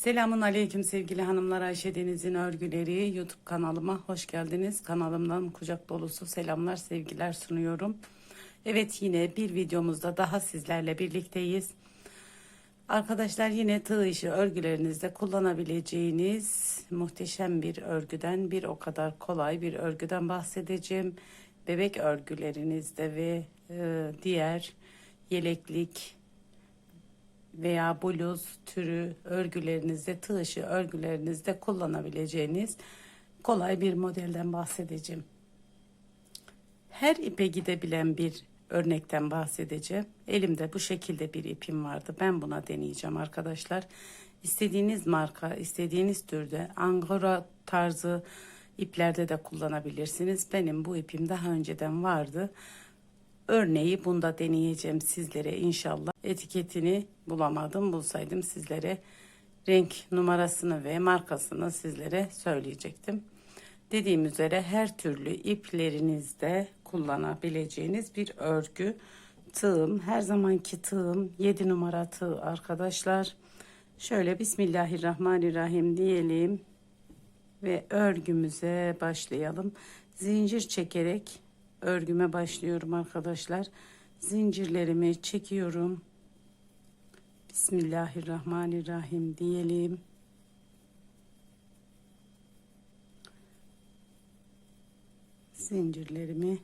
Selamun Aleyküm sevgili hanımlar Ayşe Deniz'in örgüleri YouTube kanalıma hoş geldiniz. Kanalımdan kucak dolusu selamlar sevgiler sunuyorum. Evet yine bir videomuzda daha sizlerle birlikteyiz. Arkadaşlar yine tığ işi örgülerinizde kullanabileceğiniz muhteşem bir örgüden bir o kadar kolay bir örgüden bahsedeceğim. Bebek örgülerinizde ve e, diğer yeleklik, veya bluz türü örgülerinizde, tığ örgülerinizde kullanabileceğiniz kolay bir modelden bahsedeceğim. Her ipe gidebilen bir örnekten bahsedeceğim. Elimde bu şekilde bir ipim vardı. Ben buna deneyeceğim arkadaşlar. İstediğiniz marka, istediğiniz türde angora tarzı iplerde de kullanabilirsiniz. Benim bu ipim daha önceden vardı. Örneği bunda deneyeceğim sizlere inşallah. Etiketini bulamadım. Bulsaydım sizlere renk numarasını ve markasını sizlere söyleyecektim. Dediğim üzere her türlü iplerinizde kullanabileceğiniz bir örgü. Tığım her zamanki tığım 7 numara tığ arkadaşlar. Şöyle Bismillahirrahmanirrahim diyelim ve örgümüze başlayalım. Zincir çekerek örgüme başlıyorum arkadaşlar. Zincirlerimi çekiyorum. Bismillahirrahmanirrahim diyelim. Zincirlerimi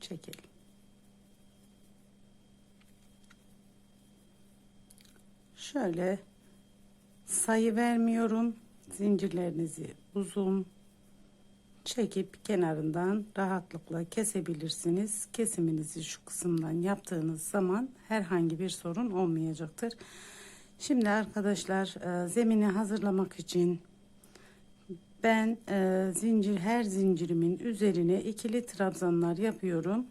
çekelim. Şöyle sayı vermiyorum. Zincirlerinizi uzun çekip kenarından rahatlıkla kesebilirsiniz. Kesiminizi şu kısımdan yaptığınız zaman herhangi bir sorun olmayacaktır. Şimdi arkadaşlar e, zemini hazırlamak için ben e, zincir her zincirimin üzerine ikili trabzanlar yapıyorum.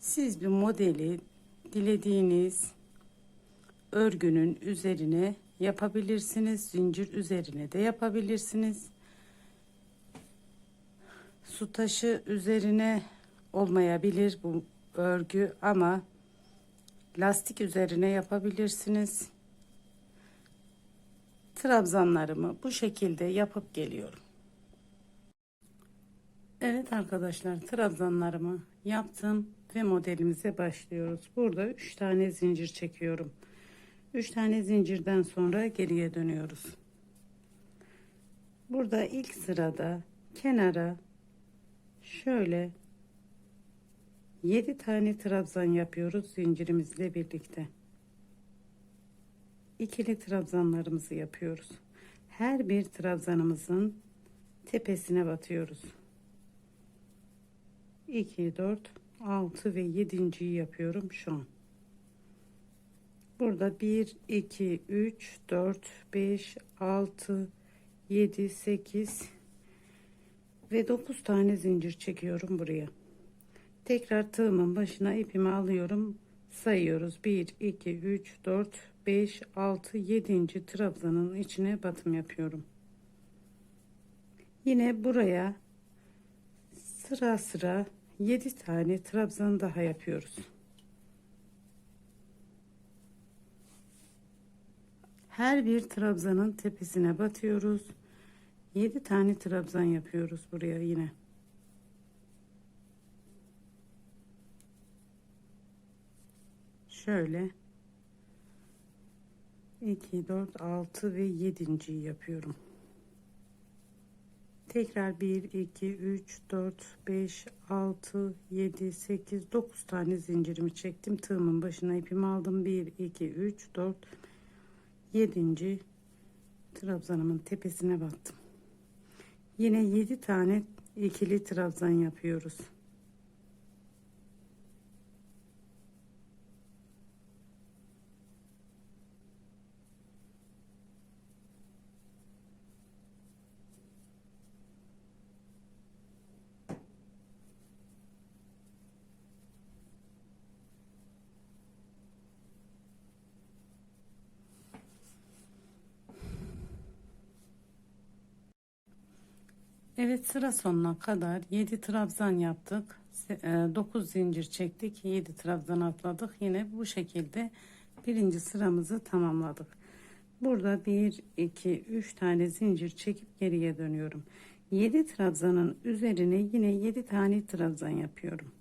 Siz bir modeli dilediğiniz örgünün üzerine yapabilirsiniz. Zincir üzerine de yapabilirsiniz. Su taşı üzerine olmayabilir bu örgü ama lastik üzerine yapabilirsiniz. Trabzanlarımı bu şekilde yapıp geliyorum. Evet arkadaşlar trabzanlarımı yaptım ve modelimize başlıyoruz. Burada 3 tane zincir çekiyorum. 3 tane zincirden sonra geriye dönüyoruz. Burada ilk sırada kenara şöyle 7 tane trabzan yapıyoruz zincirimizle birlikte. İkili trabzanlarımızı yapıyoruz. Her bir trabzanımızın tepesine batıyoruz. 2 4 6 ve 7.yi yapıyorum şu an. Burada 1, 2, 3, 4, 5, 6, 7, 8 ve 9 tane zincir çekiyorum buraya. Tekrar tığımın başına ipimi alıyorum. Sayıyoruz. 1, 2, 3, 4, 5, 6, 7. trabzanın içine batım yapıyorum. Yine buraya sıra sıra 7 tane trabzan daha yapıyoruz. Her bir trabzanın tepesine batıyoruz. 7 tane trabzan yapıyoruz buraya yine. Şöyle 2 4 6 ve 7. yapıyorum. Tekrar 1 2 3 4 5 6 7 8 9 tane zincirimi çektim. Tığımın başına ipimi aldım. 1 2 3 4 7. trabzanımın tepesine battım. Yine 7 tane ikili trabzan yapıyoruz. Evet sıra sonuna kadar 7 trabzan yaptık. 9 zincir çektik. 7 trabzan atladık. Yine bu şekilde birinci sıramızı tamamladık. Burada 1, 2, 3 tane zincir çekip geriye dönüyorum. 7 trabzanın üzerine yine 7 tane trabzan yapıyorum.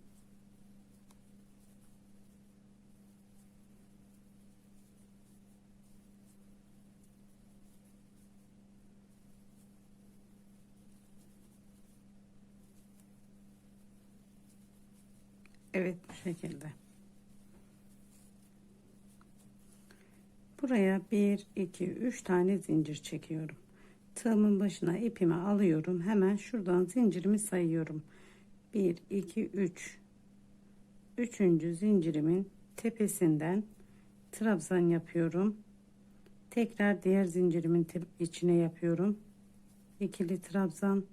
Evet bu şekilde. Buraya 1, 2, 3 tane zincir çekiyorum. Tığımın başına ipimi alıyorum. Hemen şuradan zincirimi sayıyorum. 1, 2, 3. Üçüncü zincirimin tepesinden trabzan yapıyorum. Tekrar diğer zincirimin içine yapıyorum. İkili trabzan.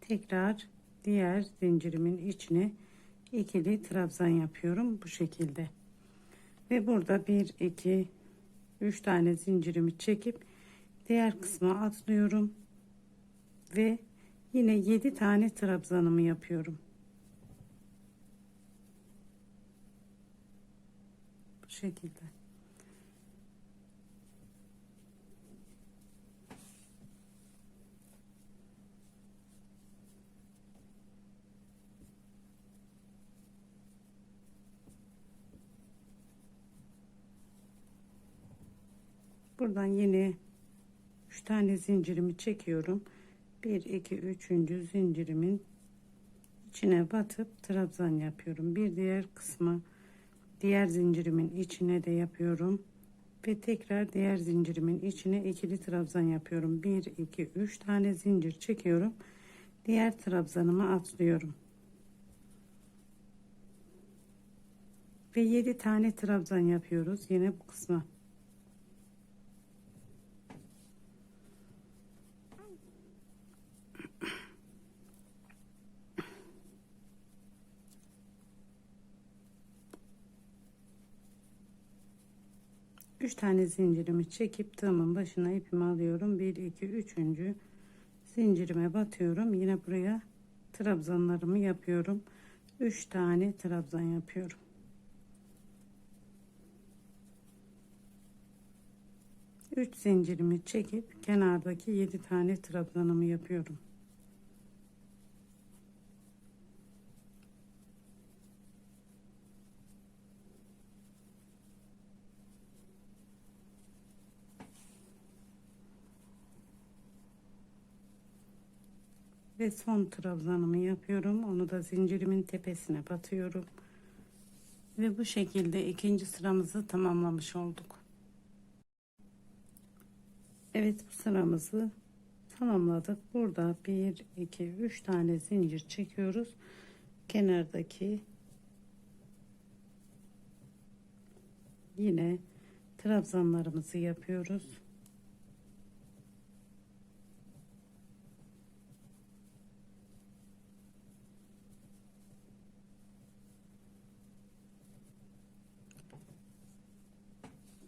Tekrar diğer zincirimin içine ikili trabzan yapıyorum bu şekilde. Ve burada 1 2 3 tane zincirimi çekip diğer kısma atlıyorum. Ve yine 7 tane trabzanımı yapıyorum. Bu şekilde buradan yine 3 tane zincirimi çekiyorum. 1 2 3. zincirimin içine batıp trabzan yapıyorum. Bir diğer kısmı diğer zincirimin içine de yapıyorum. Ve tekrar diğer zincirimin içine ikili trabzan yapıyorum. 1 2 3 tane zincir çekiyorum. Diğer trabzanımı atlıyorum. Ve 7 tane trabzan yapıyoruz yine bu kısma Üç tane zincirimi çekip tığımın başına ipimi alıyorum. 1 2 3. zincirime batıyorum. Yine buraya trabzanlarımı yapıyorum. 3 tane trabzan yapıyorum. Üç zincirimi çekip kenardaki 7 tane trabzanımı yapıyorum. Ve son trabzanımı yapıyorum. Onu da zincirimin tepesine batıyorum. Ve bu şekilde ikinci sıramızı tamamlamış olduk. Evet bu sıramızı tamamladık. Burada 1 2 3 tane zincir çekiyoruz. Kenardaki yine trabzanlarımızı yapıyoruz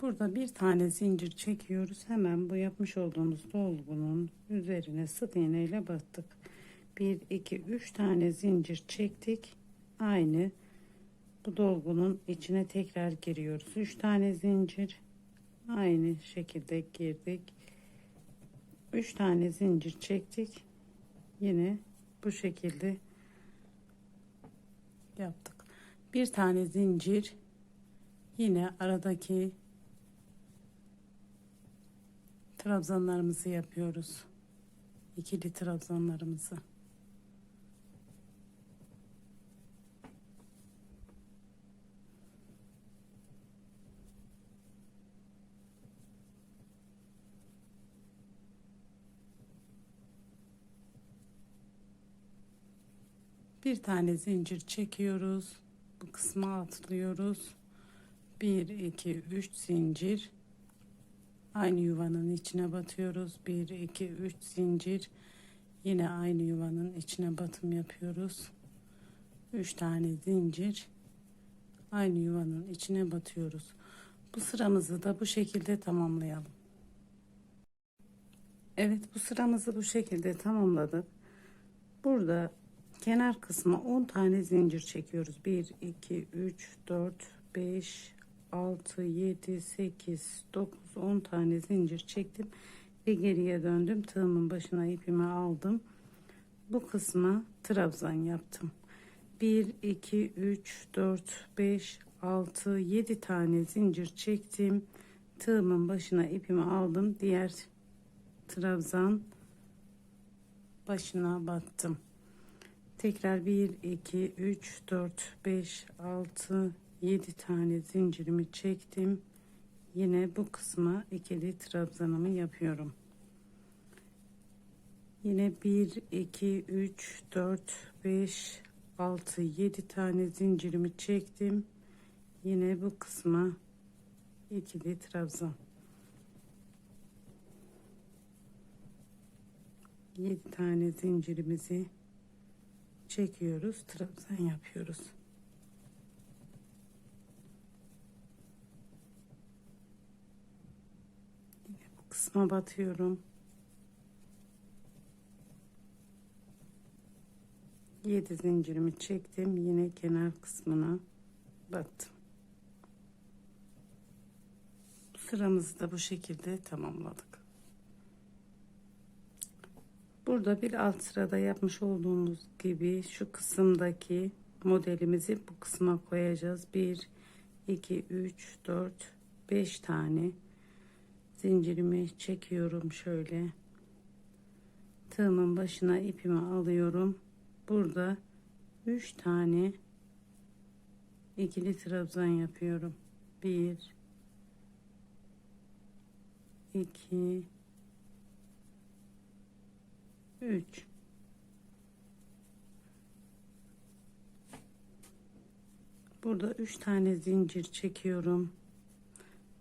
Burada bir tane zincir çekiyoruz. Hemen bu yapmış olduğumuz dolgunun üzerine sık iğne ile battık. 1 2 3 tane zincir çektik. Aynı bu dolgunun içine tekrar giriyoruz. 3 tane zincir aynı şekilde girdik. 3 tane zincir çektik. Yine bu şekilde yaptık. Bir tane zincir yine aradaki trabzanlarımızı yapıyoruz. İkili trabzanlarımızı. Bir tane zincir çekiyoruz. Bu kısma atlıyoruz. 1 2 3 zincir aynı yuvanın içine batıyoruz. 1 2 3 zincir. Yine aynı yuvanın içine batım yapıyoruz. 3 tane zincir. Aynı yuvanın içine batıyoruz. Bu sıramızı da bu şekilde Burada kenar kısmı 10 tane zincir çekiyoruz. 1, 2, 3, 4, 5, 6, 7, 8, 9, 10 tane zincir çektim. Ve geriye döndüm. Tığımın başına ipimi aldım. Bu kısma trabzan yaptım. 1, 2, 3, 4, 5, 6, 7 tane zincir çektim. Tığımın başına ipimi aldım. Diğer trabzan başına battım. Tekrar 1, 2, 3, 4, 5, 6, 7 tane zincirimi çektim. Yine bu kısma ikili trabzanımı yapıyorum. Yine 1, 2, 3, 4, 5, 6, 7 tane zincirimi çektim. Yine bu kısma ikili trabzan. 7 tane zincirimizi çekiyoruz. Trabzan yapıyoruz. Kısma batıyorum. 7 zincirimi çektim. Yine kenar kısmına battım. Sıramızı da bu şekilde tamamladık. Burada bir alt sırada yapmış olduğumuz gibi şu kısımdaki modelimizi bu kısma koyacağız. 1, 2, 3, 4, 5 tane zincirimi çekiyorum şöyle. Tığımın başına ipimi alıyorum. Burada 3 tane ikili trabzan yapıyorum. 1 2 3 Burada 3 tane zincir çekiyorum.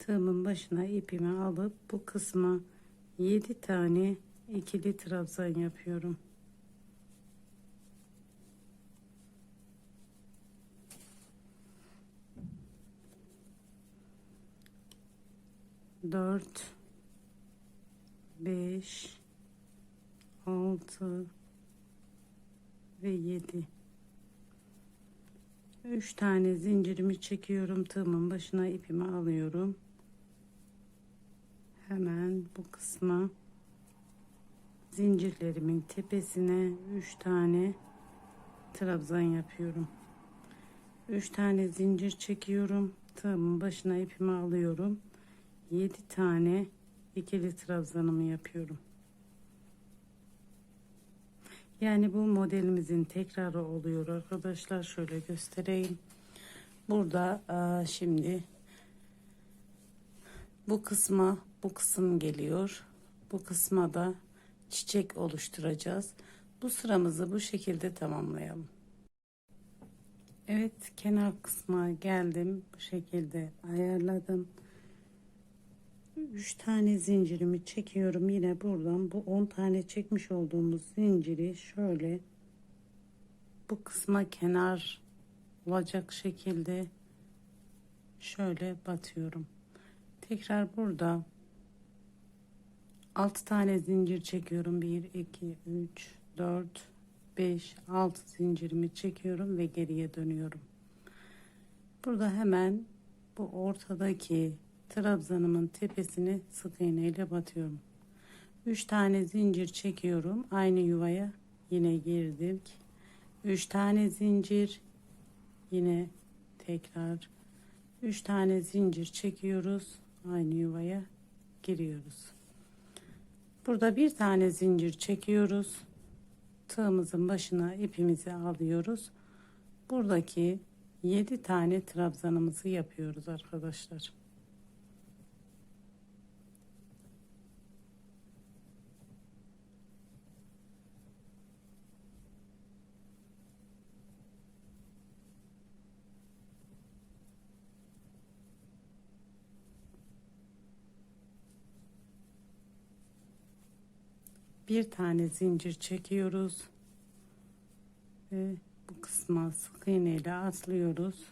Tığımın başına ipimi alıp bu kısma 7 tane ikili trabzan yapıyorum. Dört, beş, 6 ve 7 3 tane zincirimi çekiyorum tığımın başına ipimi alıyorum hemen bu kısma zincirlerimin tepesine 3 tane trabzan yapıyorum 3 tane zincir çekiyorum tığımın başına ipimi alıyorum 7 tane ikili trabzanımı yapıyorum yani bu modelimizin tekrarı oluyor arkadaşlar. Şöyle göstereyim. Burada şimdi bu kısma bu kısım geliyor. Bu kısma da çiçek oluşturacağız. Bu sıramızı bu şekilde tamamlayalım. Evet kenar kısma geldim. Bu şekilde ayarladım. 3 tane zincirimi çekiyorum yine buradan bu 10 tane çekmiş olduğumuz zinciri şöyle bu kısma kenar olacak şekilde şöyle batıyorum tekrar burada 6 tane zincir çekiyorum 1 2 3 4 5 6 zincirimi çekiyorum ve geriye dönüyorum burada hemen bu ortadaki trabzanımın tepesini sık iğne ile batıyorum. 3 tane zincir çekiyorum. Aynı yuvaya yine girdik. 3 tane zincir yine tekrar 3 tane zincir çekiyoruz. Aynı yuvaya giriyoruz. Burada bir tane zincir çekiyoruz. Tığımızın başına ipimizi alıyoruz. Buradaki 7 tane trabzanımızı yapıyoruz arkadaşlar. Bir tane zincir çekiyoruz ve bu kısma sık iğne ile atlıyoruz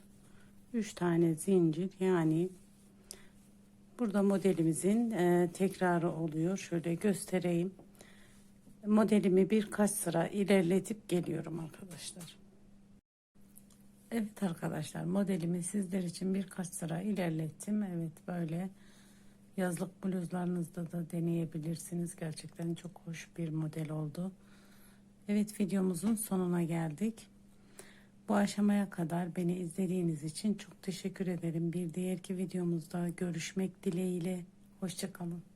3 tane zincir yani burada modelimizin e, tekrarı oluyor şöyle göstereyim modelimi birkaç sıra ilerletip geliyorum arkadaşlar. Evet arkadaşlar modelimi sizler için birkaç sıra ilerlettim. Evet böyle yazlık bluzlarınızda da deneyebilirsiniz. Gerçekten çok hoş bir model oldu. Evet videomuzun sonuna geldik. Bu aşamaya kadar beni izlediğiniz için çok teşekkür ederim. Bir diğerki videomuzda görüşmek dileğiyle. Hoşçakalın.